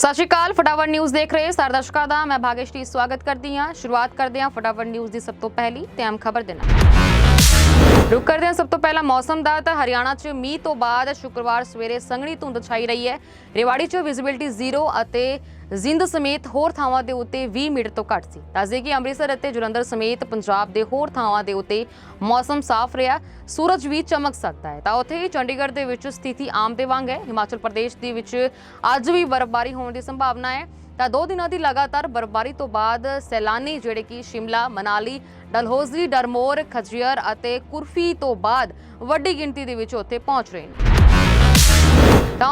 ਸਤਿ ਸ਼੍ਰੀ ਅਕਾਲ, ਫਟਾਫਟ ਨਿਊਜ਼ ਦੇਖ ਰਹੇ ਸਾਰੇ ਦਰਸ਼ਕਾਂ ਦਾ। ਮੈਂ ਭਾਗੇਸ਼ਟੀ ਸਵਾਗਤ ਕਰਦੀ ਹਾਂ। ਸ਼ੁਰੂਆਤ ਕਰਦੇ ਹਾਂ ਫਟਾਫਟ ਨਿਊਜ਼ ਦੀ ਸਭ ਤੋਂ ਪਹਿਲੀ ਤੇ ਅਹਿਮ ਖਬਰ ਦੇ ਨਾਲ। ਰੁਕ ਕਰਦੇ ਹਾਂ ਸਭ ਤੋਂ ਪਹਿਲਾਂ ਮੌਸਮ ਦਾ। ਤਾਂ ਹਰਿਆਣਾ 'ਚ ਮੀਂਹ ਤੋਂ ਬਾਅਦ ਸ਼ੁੱਕਰਵਾਰ ਸਵੇਰੇ ਸੰਘਣੀ ਧੁੰਦ ਛਾਈ ਰਹੀ ਹੈ। ਰਿਵਾੜੀ 'ਚ ਵਿਜ਼ਿਬਿਲਟੀ ਜ਼ੀਰੋ ਅਤੇ ਜ਼ਿੰਦ ਸਮੇਤ ਹੋਰ ਥਾਵਾਂ ਦੇ ਉੱਤੇ 20 ਮੀਟਰ ਤੋਂ ਘੱਟ ਸੀ। ਦੱਸਦੇ ਕਿ ਅੰਮ੍ਰਿਤਸਰ ਅਤੇ ਜਲੰਧਰ ਸਮੇਤ ਪੰਜਾਬ ਦੇ ਹੋਰ ਥਾਵਾਂ ਦੇ ਉੱਤੇ ਮੌਸਮ ਸਾਫ਼ ਰਿਹਾ, ਸੂਰਜ ਵੀ ਚਮਕ ਸਕਦਾ ਹੈ। ਤਾਂ ਉੱਥੇ ਹੀ ਚੰਡੀਗੜ੍ਹ ਦੇ ਵਿੱਚ ਸਥਿਤੀ ਆਮ ਦੇ ਵਾਂਗ ਹੈ। ਹਿਮਾਚਲ ਪ੍ਰਦੇਸ਼ ਦੇ ਵਿੱਚ ਅੱਜ ਵੀ ਬਰਫ਼ਬਾਰੀ ਹੋਣ ਦੀ ਸੰਭਾਵਨਾ ਹੈ। ਤਾਂ ਦੋ ਦਿਨਾਂ ਦੀ ਲਗਾਤਾਰ ਬਰਫ਼ਬਾਰੀ ਤੋਂ ਬਾਅਦ ਸੈਲਾਨੀ ਜਿਹੜੇ ਕਿ ਸ਼ਿਮਲਾ, ਮਨਾਲੀ, ਡਲਹੌਜ਼ੀ, ਡਰਮੋਰ, ਖਜੀਅਰ ਅਤੇ ਕੁਰਫੀ ਤੋਂ ਬਾਅਦ ਵੱਡੀ ਗਿਣਤੀ ਦੇ ਵਿੱਚ ਉੱਥੇ ਪਹੁੰਚ ਰਹੇ ਨੇ।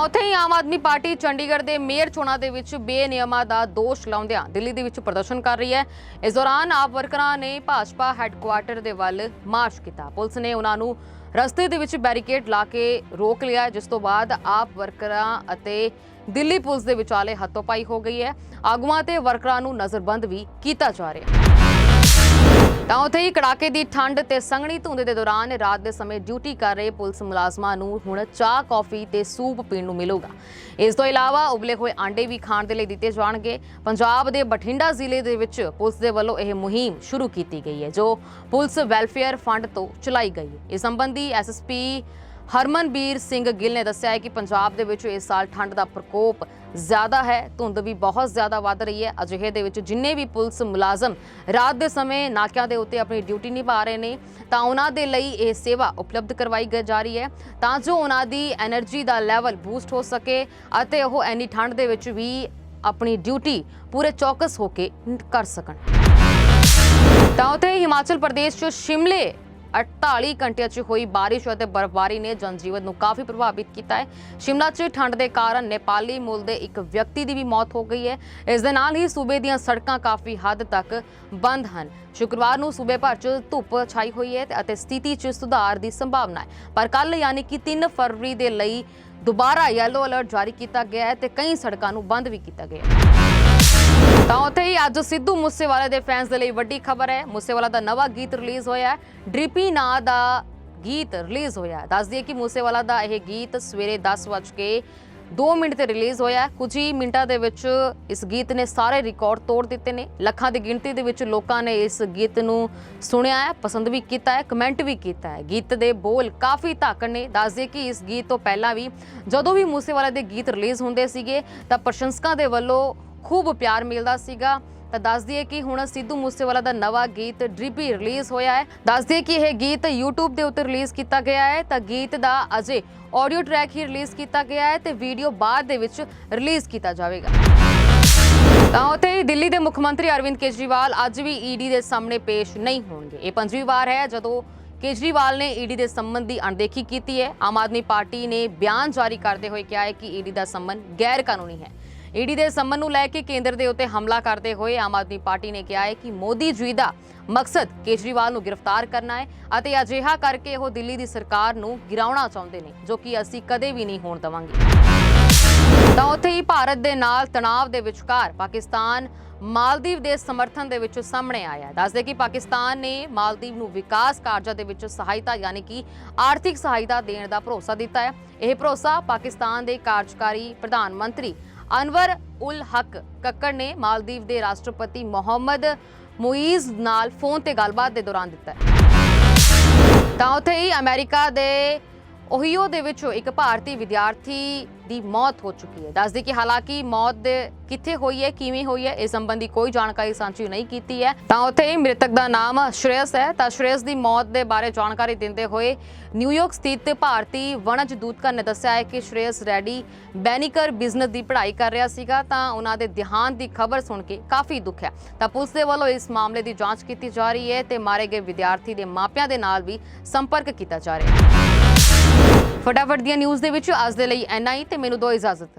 ਉੱਥੇ ਹੀ ਆਮ ਆਦਮੀ ਪਾਰਟੀ ਚੰਡੀਗੜ੍ਹ ਦੇ ਮੇਅਰ ਚੋਣਾਂ ਦੇ ਵਿੱਚ ਬੇਨਿਯਮਾਂ ਦਾ ਦੋਸ਼ ਲਾਉਂਦਿਆਂ ਦਿੱਲੀ ਦੇ ਵਿੱਚ ਪ੍ਰਦਰਸ਼ਨ ਕਰ ਰਹੀ ਹੈ। ਇਸ ਦੌਰਾਨ ਆਪ ਵਰਕਰਾਂ ਨੇ ਭਾਜਪਾ ਹੈੱਡਕੁਆਰਟਰ ਦੇ ਵੱਲ ਮਾਰਚ ਕੀਤਾ। ਪੁਲਿਸ ਨੇ ਉਹਨਾਂ ਨੂੰ ਰਸਤੇ ਦੇ ਵਿੱਚ ਬੈਰੀਕੇਡ ਲਾ ਕੇ ਰੋਕ ਲਿਆ ਜਿਸ ਤੋਂ ਬਾਅਦ ਆਪ ਵਰਕਰਾਂ ਅਤੇ ਦਿੱਲੀ ਪੁਲਿਸ ਦੇ ਵਿਚਾਲੇ ਹੱਥੋਂ-ਪਾਈ ਹੋ ਗਈ ਹੈ। ਆਗੂਆਂ ਤੇ ਵਰਕਰਾਂ ਨੂੰ ਨਜ਼ਰਬੰਦ ਵੀ ਕੀਤਾ ਜਾ ਰਿਹਾ ਹੈ। ਤਾਂ ਉੱਥੇ ਹੀ ਕੜਾਕੇ ਦੀ ਠੰਡ ਤੇ ਸੰਘਣੀ ਧੁੰਦ ਦੇ ਦੌਰਾਨ ਰਾਤ ਦੇ ਸਮੇਂ ਡਿਊਟੀ ਕਰ ਰਹੇ ਪੁਲਿਸ ਮੁਲਾਜ਼ਮਾਂ ਨੂੰ ਹੁਣ ਚਾਹ, ਕੌਫੀ ਤੇ ਸੂਪ ਪੀਣ ਨੂੰ ਮਿਲੂਗਾ। ਇਸ ਤੋਂ ਇਲਾਵਾ ਉਬਲੇ ਹੋਏ ਆਂਡੇ ਵੀ ਖਾਣ ਦੇ ਲਈ ਦਿੱਤੇ ਜਾਣਗੇ। ਪੰਜਾਬ ਦੇ ਬਠਿੰਡਾ ਜ਼ਿਲ੍ਹੇ ਦੇ ਵਿੱਚ ਪੁਲਿਸ ਦੇ ਵੱਲੋਂ ਇਹ ਮੁਹਿੰਮ ਸ਼ੁਰੂ ਕੀਤੀ ਗਈ ਹੈ, ਜੋ ਪੁਲਿਸ ਵੈਲਫੇਅਰ ਫੰਡ ਤੋਂ ਚਲਾਈ ਗਈ ਹੈ। ਇਸ ਸੰਬੰਧੀ ਐਸਐਸਪੀ ਹਰਮਨਬੀਰ ਸਿੰਘ ਗਿੱਲ ਨੇ ਦੱਸਿਆ ਹੈ ਕਿ ਪੰਜਾਬ ਦੇ ਵਿੱਚ ਇਸ ਸਾਲ ਠੰਡ ਦਾ ਪ੍ਰਕੋਪ ਜ਼ਿਆਦਾ ਹੈ, ਧੁੰਦ ਵੀ ਬਹੁਤ ਜ਼ਿਆਦਾ ਵੱਧ ਰਹੀ ਹੈ। ਅਜਿਹੇ ਦੇ ਵਿੱਚ ਜਿੰਨੇ ਵੀ ਪੁਲਿਸ ਮੁਲਾਜ਼ਮ ਰਾਤ ਦੇ ਸਮੇਂ ਨਾਕਿਆਂ ਦੇ ਉੱਤੇ ਆਪਣੀ ਡਿਊਟੀ ਨਿਭਾ ਰਹੇ ਨੇ, ਤਾਂ ਉਹਨਾਂ ਦੇ ਲਈ ਇਹ ਸੇਵਾ ਉਪਲਬਧ ਕਰਵਾਈ ਜਾ ਰਹੀ ਹੈ। ਤਾਂ ਜੋ ਉਹਨਾਂ ਦੀ એનર્ਜੀ ਦਾ ਲੈਵਲ ਬੂਸਟ ਹੋ ਸਕੇ ਅਤੇ ਉਹ ਐਨੀ ਠੰਡ ਦੇ ਵਿੱਚ ਵੀ ਆਪਣੀ ਡਿਊਟੀ ਪੂਰੇ ਚੌਕਸ ਹੋ ਕੇ ਕਰ ਸਕਣ। ਤਾਂ ਉਥੇ ਹਿਮਾਚਲ ਪ੍ਰਦੇਸ਼ 'ਚੋਂ ਸ਼ਿਮਲੇ 48 ਘੰਟਿਆਂ 'ਚ ਹੋਈ ਬਾਰਿਸ਼ ਅਤੇ ਬਰਫ਼ਬਾਰੀ ਨੇ ਜਨਜੀਵਨ ਨੂੰ ਕਾਫੀ ਪ੍ਰਭਾਵਿਤ ਕੀਤਾ ਹੈ। ਸ਼ਿਮਲਾ 'ਚ ਠੰਡ ਦੇ ਕਾਰਨ ਨੇਪਾਲੀ ਮੂਲ ਦੇ ਇੱਕ ਵਿਅਕਤੀ ਦੀ ਵੀ ਮੌਤ ਹੋ ਗਈ ਹੈ। ਇਸ ਦੇ ਨਾਲ ਹੀ ਸੂਬੇ ਦੀਆਂ ਸੜਕਾਂ ਕਾਫੀ ਹੱਦ ਤੱਕ ਬੰਦ ਹਨ। ਸ਼ੁੱਕਰਵਾਰ ਨੂੰ ਸੂਬੇ ਭਰ 'ਚ ਧੁੱਪ ਛਾਈ ਹੋਈ ਹੈ ਅਤੇ ਸਥਿਤੀ 'ਚ ਸੁਧਾਰ ਦੀ ਸੰਭਾਵਨਾ ਹੈ। ਪਰ ਕੱਲ ਯਾਨੀ ਕਿ 3 ਫਰਵਰੀ ਦੇ ਲਈ ਦੁਬਾਰਾ ਯੈਲੋ ਅਲਰਟ ਜਾਰੀ ਕੀਤਾ ਗਿਆ ਹੈ ਤੇ ਕਈ ਸੜਕਾਂ ਨੂੰ ਬੰਦ ਵੀ ਕੀਤਾ ਗਿਆ ਹੈ। ਤਾਂ ਉੱਥੇ ਹੀ ਅੱਜ ਸਿੱਧੂ ਮੂਸੇਵਾਲੇ ਦੇ ਫੈਨਸ ਦੇ ਲਈ ਵੱਡੀ ਖਬਰ ਹੈ। ਮੂਸੇਵਾਲਾ ਦਾ ਨਵਾਂ ਗੀਤ ਰਿਲੀਜ਼ ਹੋਇਆ ਹੈ। ਡ੍ਰਿਪੀ ਨਾਂ ਦਾ ਗੀਤ ਰਿਲੀਜ਼ ਹੋਇਆ ਹੈ। ਦੱਸ ਦਈਏ ਕਿ ਮੂਸੇਵਾਲਾ ਦਾ ਇਹ ਗੀਤ ਸਵੇਰੇ 10 ਵਜੇ ਕੇ 2 ਮਿੰਟ ਤੇ ਰਿਲੀਜ਼ ਹੋਇਆ ਹੈ। ਕੁਝ ਹੀ ਮਿੰਟਾਂ ਦੇ ਵਿੱਚ ਇਸ ਗੀਤ ਨੇ ਸਾਰੇ ਰਿਕਾਰਡ ਤੋੜ ਦਿੱਤੇ ਨੇ। ਲੱਖਾਂ ਦੀ ਗਿਣਤੀ ਦੇ ਵਿੱਚ ਲੋਕਾਂ ਨੇ ਇਸ ਗੀਤ ਨੂੰ ਸੁਣਿਆ ਹੈ, ਪਸੰਦ ਵੀ ਕੀਤਾ ਹੈ, ਕਮੈਂਟ ਵੀ ਕੀਤਾ ਹੈ। ਗੀਤ ਦੇ ਬੋਲ ਕਾਫੀ ਧਾਕਣ ਨੇ। ਦੱਸ ਕਿ ਇਸ ਗੀਤ ਤੋਂ ਪਹਿਲਾਂ ਵੀ ਜਦੋਂ ਵੀ ਮੂਸੇਵਾਲਾ ਦੇ ਗੀਤ ਰਿਲੀਜ਼ ਹੁੰਦੇ ਸੀਗੇ, ਤਾਂ ਪ੍ਰਸ਼ੰਸਕਾਂ ਦੇ ਵੱਲੋਂ ਖੂਬ ਪਿਆਰ ਮਿਲਦਾ ਸੀਗਾ। ਤਾਂ ਦੱਸ ਦਈਏ ਕਿ ਹੁਣ ਸਿੱਧੂ ਮੂਸੇਵਾਲਾ ਦਾ ਨਵਾਂ ਗੀਤ ਡ੍ਰਿਪੀ ਰਿਲੀਜ਼ ਹੋਇਆ ਹੈ। ਦੱਸ ਦਈਏ ਕਿ ਇਹ ਗੀਤ YouTube ਦੇ ਉੱਤੇ ਰਿਲੀਜ਼ ਕੀਤਾ ਗਿਆ ਹੈ। ਤਾਂ ਗੀਤ ਦਾ ਅਜੇ ਆਡੀਓ ਟਰੈਕ ਹੀ ਰਿਲੀਜ਼ ਕੀਤਾ ਗਿਆ ਹੈ ਤੇ ਵੀਡੀਓ ਬਾਅਦ ਦੇ ਵਿੱਚ ਰਿਲੀਜ਼ ਕੀਤਾ ਜਾਵੇਗਾ। ਤਾਂ ਉੱਥੇ ਹੀ ਦਿੱਲੀ ਦੇ ਮੁੱਖ ਮੰਤਰੀ ਅਰਵਿੰਦ ਕੇਜਰੀਵਾਲ ਅੱਜ ਵੀ ਈਡੀ ਦੇ ਸਾਹਮਣੇ ਪੇਸ਼ ਨਹੀਂ ਹੋਣਗੇ। ਇਹ ਪੰਜਵੀਂ ਵਾਰ ਹੈ ਜਦੋਂ ਕੇਜਰੀਵਾਲ ਨੇ ਈਡੀ ਦੇ ਸੰਮਨ ਦੀ ਅਣਦੇਖੀ ਕੀਤੀ ਹੈ। ਆਮ ਆਦਮੀ ਪਾਰਟੀ ਨੇ ਬਿਆਨ ਜਾਰੀ ਕਰਦੇ ਹੋਏ ਕਿਹਾ ਹੈ ਕਿ ਈਡੀ ਦਾ ਸੰਬੰਧ ਗੈਰ ਕਾਨੂੰਨੀ ਹੈ। ਈਡੀ ਦੇ ਸੰਮਨ ਨੂੰ ਲੈ ਕੇ ਕੇਂਦਰ ਦੇ ਉੱਤੇ ਹਮਲਾ ਕਰਦੇ ਹੋਏ ਆਮ ਆਦਮੀ ਪਾਰਟੀ ਨੇ ਕਿਹਾ ਹੈ ਕਿ ਮੋਦੀ ਜੀ ਦਾ ਮਕਸਦ ਕੇਜਰੀਵਾਲ ਨੂੰ ਗ੍ਰਿਫਤਾਰ ਕਰਨਾ ਹੈ ਅਤੇ ਅਜਿਹਾ ਕਰਕੇ ਉਹ ਦਿੱਲੀ ਦੀ ਸਰਕਾਰ ਨੂੰ ਗਿਰਾਉਣਾ ਚਾਹੁੰਦੇ ਨੇ, ਜੋ ਕਿ ਅਸੀਂ ਕਦੇ ਵੀ ਨਹੀਂ ਹੋਣ ਦੇਵਾਂਗੇ। ਤਾਂ ਉੱਥੇ ਹੀ ਭਾਰਤ ਦੇ ਨਾਲ ਤਣਾਅ ਦੇ ਵਿਚਕਾਰ ਪਾਕਿਸਤਾਨ ਮਾਲਦੀਵ ਦੇ ਸਮਰਥਨ ਦੇ ਵਿੱਚ ਸਾਹਮਣੇ ਆਇਆ ਦੱਸਦੇ ਕਿ ਪਾਕਿਸਤਾਨ ਨੇ ਮਾਲਦੀਵ ਨੂੰ ਵਿਕਾਸ ਕਾਰਜਾਂ ਦੇ ਵਿੱਚ ਸਹਾਇਤਾ ਯਾਨੀ ਕਿ ਆਰਥਿਕ ਸਹਾਇਤਾ ਦੇਣ ਦਾ ਭਰੋਸਾ ਦਿੱਤਾ ਹੈ। ਇਹ ਭਰੋਸਾ ਪਾਕਿਸਤਾਨ ਦੇ ਕਾਰਜਕਾਰੀ ਪ੍ਰਧਾਨ ਮੰਤਰੀ ਅਨਵਰ ਉਲ ਹਕ ਕੱਕੜ ਨੇ ਮਾਲਦੀਵ ਦੇ ਰਾਸ਼ਟਰਪਤੀ ਮੁਹੰਮਦ ਮੁਈਜ਼ ਨਾਲ ਫੋਨ ਤੇ ਗੱਲਬਾਤ ਦੇ ਦੌਰਾਨ ਦਿੱਤਾ ਤਾਂ ਉੱਥੇ ਹੀ ਅਮਰੀਕਾ ਦੇ ਓਹੀਓ ਦੇ ਵਿੱਚੋਂ ਇੱਕ ਭਾਰਤੀ ਵਿਦਿਆਰਥੀ ਦੀ ਮੌਤ ਹੋ ਚੁੱਕੀ ਹੈ। ਦੱਸਦੀ ਕਿ ਹਾਲਾਂਕਿ ਮੌਤ ਦੇ ਕਿੱਥੇ ਹੋਈ ਹੈ, ਕਿਵੇਂ ਹੋਈ ਹੈ, ਇਸ ਸੰਬੰਧੀ ਕੋਈ ਜਾਣਕਾਰੀ ਸਾਂਝੀ ਨਹੀਂ ਕੀਤੀ ਹੈ। ਤਾਂ ਉੱਥੇ ਮ੍ਰਿਤਕ ਦਾ ਨਾਮ ਸ਼੍ਰੇਯਸ ਹੈ। ਤਾਂ ਸ਼੍ਰੇਯਸ ਦੀ ਮੌਤ ਦੇ ਬਾਰੇ ਜਾਣਕਾਰੀ ਦਿੰਦੇ ਹੋਏ ਨਿਊਯਾਰਕ ਸਥਿਤ ਭਾਰਤੀ ਵਣਜ ਦੂਤਕਾ ਨੇ ਦੱਸਿਆ ਹੈ ਕਿ ਸ਼੍ਰੇਯਸ ਰੈਡੀ ਬੈਨੀਕਰ ਬਿਜ਼ਨਸ ਦੀ ਪੜ੍ਹਾਈ ਕਰ ਰਿਹਾ ਸੀਗਾ। ਤਾਂ ਉਹਨਾਂ ਦੇ ਦੇਹਾਂਤ ਦੀ ਖਬਰ ਸੁਣ ਕੇ ਕਾਫੀ ਦੁੱਖ ਹੈ। ਤਾਂ ਪੁਲਿਸ ਦੇ ਵੱਲੋਂ ਇਸ ਮਾਮਲੇ ਦੀ ਜਾਂਚ ਕੀਤੀ ਜਾ ਰਹੀ ਹੈ ਤੇ ਮਾਰੇ ਗਏ ਵਿਦਿਆਰਥੀ ਦੇ ਮਾਪਿਆਂ ਦੇ ਨਾਲ ਵੀ ਸੰਪਰਕ ਕੀਤਾ ਜਾ ਰਿਹਾ ਹੈ। ਫਟਾਫਟ ਦੀਆਂ ਨਿਊਜ਼ ਦੇ ਵਿੱਚ ਅੱਜ ਦੇ ਲਈ ਇੰਨਾ ਹੀ ਤੇ ਮੈਨੂੰ ਦੋ ਇਜਾਜ਼ਤ।